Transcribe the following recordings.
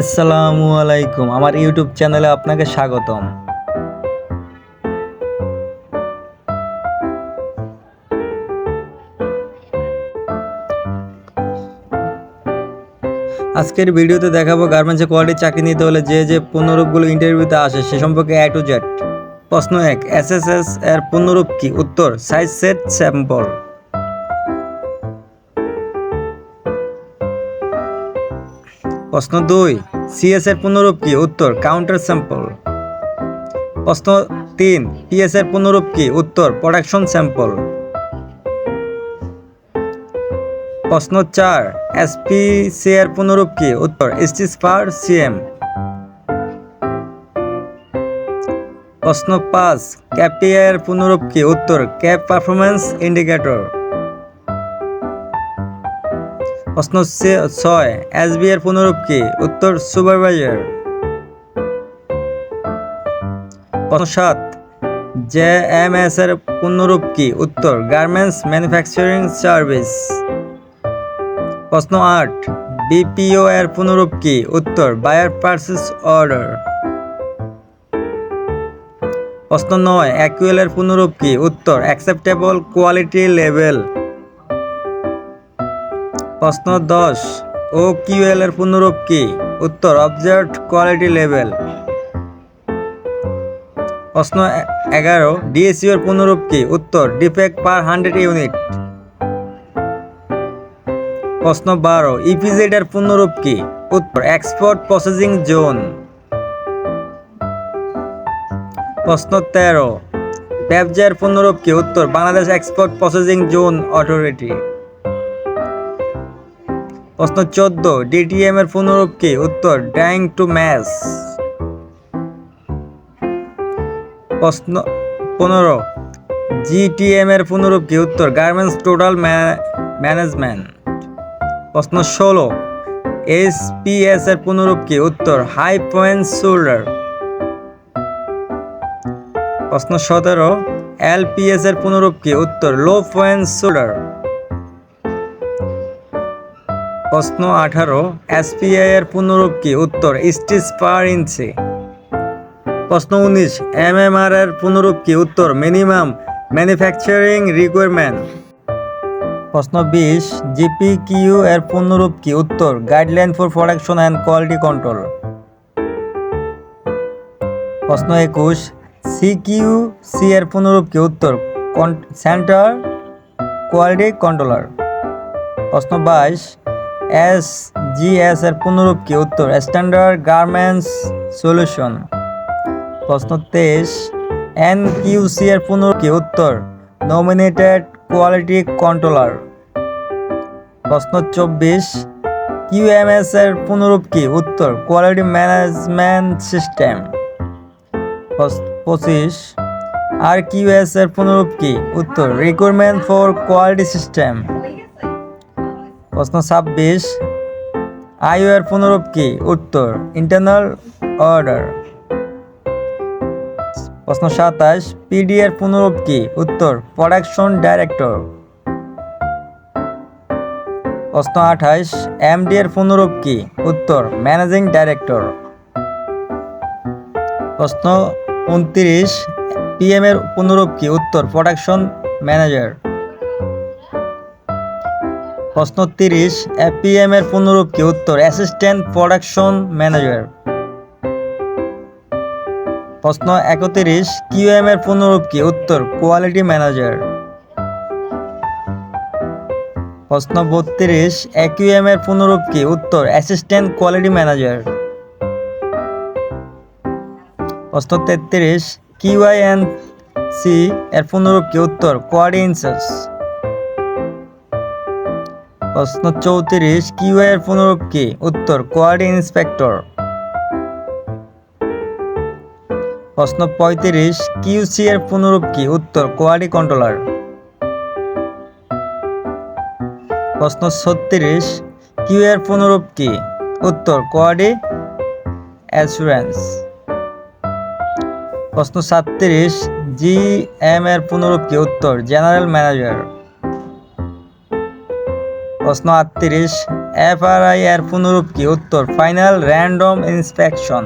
আসসালামু আলাইকুম। আমার ইউটিউব চ্যানেলে আপনাকে স্বাগতম। আজকের ভিডিওতে দেখাবো গার্মেন্টসে কোয়ালিটি চাকরি নিতে হলে যে যে পূর্ণরূপগুলো ইন্টারভিউতে আসে সে সম্পর্কে এ টু জেড প্রশ্ন এক এস এর পূর্ণরূপ কি? উত্তর সাইজ সেট স্যাম্পল প্রশ্ন দুই সিএস এর পুনরূপ কি? উত্তর কাউন্টার স্যাম্পল প্রশ্ন তিন পিএস এর পুনরূপ কি? উত্তর প্রোডাকশন স্যাম্পল প্রশ্ন চার এসপিসি এর পুনরূপ কি? উত্তর স্টিচ পার সিএম প্রশ্ন পাঁচ ক্যাপিআই এর পুনরূপ কি? উত্তর ক্যাপ পারফরমেন্স ইন্ডিকেটর প্রশ্ন ছয় এসবি এর পুনরূপ কি? উত্তর, সুপারভাইজার। প্রশ্ন সাত জে এম এস এর পুনরূপ কি? উত্তর, গার্মেন্টস ম্যানুফ্যাকচারিং সার্ভিস। প্রশ্ন আট, বিপিও এর পুনরূপ কি? উত্তর, বায়ার পার্সেস অর্ডার। প্রশ্ন নয় অ্যাকুয়েল এর পুনরূপ কি? উত্তর, অ্যাকসেপ্টেবল কোয়ালিটি লেভেল। প্রশ্ন দশ ও কিউএল এর পুনরূপ কি? উত্তর, অবজার্ভড কোয়ালিটি লেভেল। প্রশ্ন এগারো, ডিএসইউ এর পুনরূপ কি? উত্তর, ডিফেক্ট পার হান্ড্রেড ইউনিট। প্রশ্ন বারো, ইপিজেড এর পুনরূপ কি? উত্তর, এক্সপোর্ট প্রসেসিং জোন। প্রশ্ন তেরো ব্যবসায়ের পুনরূপ কি? উত্তর, Bangladesh export processing zone authority. প্রশ্ন চোদ্দ ডিটিএম এর পুনরূপ কি উত্তর, ড্যাং টু ম্যাচ প্রশ্ন পনেরো জিটিএম এর পুনরূপ কি উত্তর, গার্মেন্টস টোটাল ম্যানেজমেন্ট। প্রশ্ন ষোলো এসপিএস এর পুনরূপ কি উত্তর, হাই পয়েন্ট শোল্ডার। প্রশ্ন সতেরো এলপিএস এর পুনরূপ কি উত্তর, লো পয়েন্ট শোল্ডার। প্রশ্ন আঠারো এসপিআই এর পুনরূপ কি? উত্তর, স্টিচ পার ইঞ্চি। প্রশ্ন উনিশ এমএমআর এর পুনরূপ কি? উত্তর, মিনিমাম ম্যানুফ্যাকচারিং রিকোয়ারমেন্ট। প্রশ্ন বিশ জিপি কিউ এর পুনরূপ কি? উত্তর, guideline for production and quality control. প্রশ্ন একুশ সিকিউ সি এর পুনরূপ কি? উত্তর সেন্টার কোয়ালিটি কন্ট্রোলার। প্রশ্ন বাইশ এস জি এস এর পুনরূপ কি? উত্তর স্ট্যান্ডার্ড গার্মেন্টস সলিউশন প্রশ্ন তেইশ এন কিউ সি এর পুনরূপ কি? উত্তর নমিনেটেড কোয়ালিটি কন্ট্রোলার প্রশ্ন চব্বিশ কিউএমএস এর পুনরূপ কি? উত্তর কোয়ালিটি ম্যানেজমেন্ট সিস্টেম পঁচিশ, আর কিউএস এর পুনরূপ কি? উত্তর রিকোয়ারমেন্ট ফর কোয়ালিটি সিস্টেম প্রশ্ন ছাব্বিশ আইও এর পুনরূপ কি? উত্তর ইন্টারনাল অর্ডার প্রশ্ন সাতাশ, পিডি এর পুনরূপ কি? উত্তর প্রোডাকশন ডাইরেক্টর প্রশ্ন আঠাশ, এমডি এর পুনরূপ কি? উত্তর ম্যানেজিং ডাইরেক্টর প্রশ্ন উনত্রিশ, পিএম এর পুনরূপ কি? উত্তর প্রোডাকশন ম্যানেজার প্রশ্ন তিরিশ এপিএম এর পুনরূপ কি? উত্তর, অ্যাসিস্ট্যান্ট প্রোডাকশন ম্যানেজার। প্রশ্ন একত্রিশ, কিউএম এর পুনরূপ কি? উত্তর, কোয়ালিটি ম্যানেজার। প্রশ্ন বত্রিশ, একিউএম এর পুনরূপ কি? উত্তর, অ্যাসিস্ট্যান্ট কোয়ালিটি ম্যানেজার। প্রশ্ন তেত্রিশ কিউআইএন সি এর পুনরূপ কি? উত্তর ইনচার্জ প্রশ্ন চৌত্রিশ কিউআই এর পুনরূপ কি উত্তর, কোয়াডি ইন্সপেক্টর। প্রশ্ন পঁয়ত্রিশ কিউসি এর পুনরূপ কি উত্তর কোয়ালিটি কন্ট্রোলার। প্রশ্ন ছত্রিশ, কিউ এর পুনরূপ কি উত্তর, কোয়াডি অ্যাসুরেন্স। প্রশ্ন সাতত্রিশ, জি এম এর পুনরূপ কি উত্তর, জেনারেল ম্যানেজার। প্রশ্ন আটত্রিশ, এফআরআই এর পুনরূপ কি? উত্তর, ফাইনাল র্যান্ডম ইন্সপেকশন।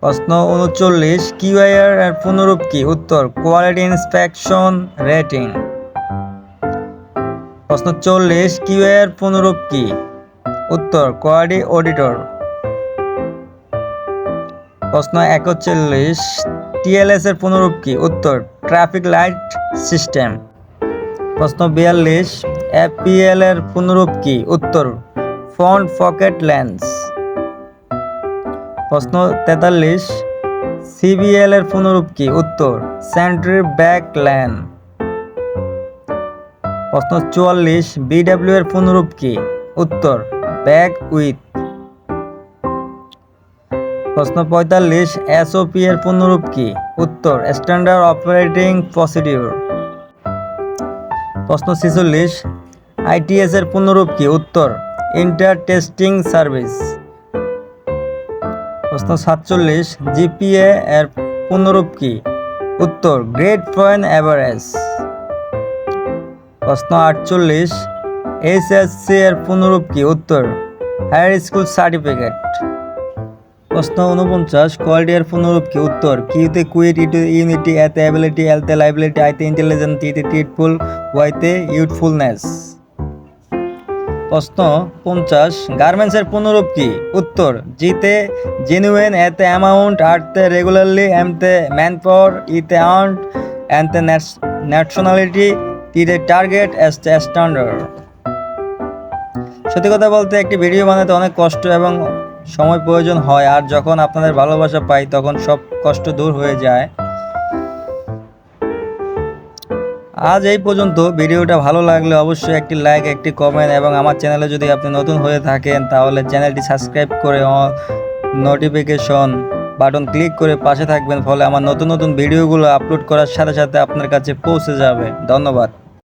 প্রশ্ন উনচল্লিশ, কিউআইআর এর পুনরূপ কি? উত্তর, কোয়ালিটি ইন্সপেকশন রেটিং। প্রশ্ন চল্লিশ, কিউআইআর পুনরূপ কি? উত্তর, কোয়ালিটি অডিটর। প্রশ্ন একচল্লিশ, টিএলএস এর পুনরূপ কি? উত্তর, ট্রাফিক লাইট সিস্টেম। প্রশ্ন বিয়াল্লিশ এফপিএল এর পুনরূপ কি? উত্তর, ফ্রন্ট পকেট লেন্স। প্রশ্ন তেতাল্লিশ সিবিএল এর পুনরূপ কি? উত্তর, সেন্ট্রি ব্যাক ল্যান প্রশ্ন চুয়াল্লিশ বিডব্লিউ এর পুনরূপ কি? উত্তর, ব্যাক উইথ। প্রশ্ন পঁয়তাল্লিশ এসওপি এর পুনরূপ কি? উত্তর, স্ট্যান্ডার্ড অপারেটিং প্রসিডিউর প্রশ্ন ছেচল্লিশ আইটিএস এর পুনরূপ কি? উত্তর, ইন্টার টেস্টিং সার্ভিস। প্রশ্ন সাতচল্লিশ, জিপিএ এর পুনরূপ কি? উত্তর, গ্রেট পয়েন্ট অ্যাভারেজ প্রশ্ন আটচল্লিশ, এইচএসসি এর পুনরূপ কি? উত্তর, হায়ার স্কুল সার্টিফিকেট। প্রশ্ন উনপঞ্চাশ কোয়ালিটি এর পুনরূপ কি? উত্তর, কিউতে কুইট, ইটু, ইউনিটি, এতে অ্যাবিলিটি, এলতে লাইবিলিটি, আইতে ইন্টেলিজেন্ট, টিতে টিটফুল ওয়াইতে ইউথফুলনেস। প্রশ্ন পঞ্চাশ গার্মেন্টসের পুনরূপ কি? উত্তর, জিতে, জেনুইন, এতে অ্যামাউন্ট আর্টতে রেগুলারলি, এমতে ম্যান পাওয়ার ইতে আর্ট এনতে ন্যাশনালিটি, টিতে টার্গেট এস স্ট্যান্ডার্ড। সত্যি কথা বলতে একটি ভিডিও বানাতে অনেক কষ্ট এবং সময় প্রয়োজন হয় আর যখন আপনাদের ভালোবাসা পাই, তখন সব কষ্ট দূর হয়ে যায়। আজ এই পর্যন্ত। ভিডিওটা ভালো লাগলে অবশ্যই একটি লাইক একটি কমেন্ট এবং আমার চ্যানেলে যদি আপনি নতুন হয়ে থাকেন, তাহলে চ্যানেলটি সাবস্ক্রাইব করে নোটিফিকেশন বাটন ক্লিক করে পাশে থাকবেন, ফলে আমার নতুন নতুন ভিডিওগুলো আপলোড করার সাথে সাথে আপনার কাছে পৌঁছে যাবে। ধন্যবাদ।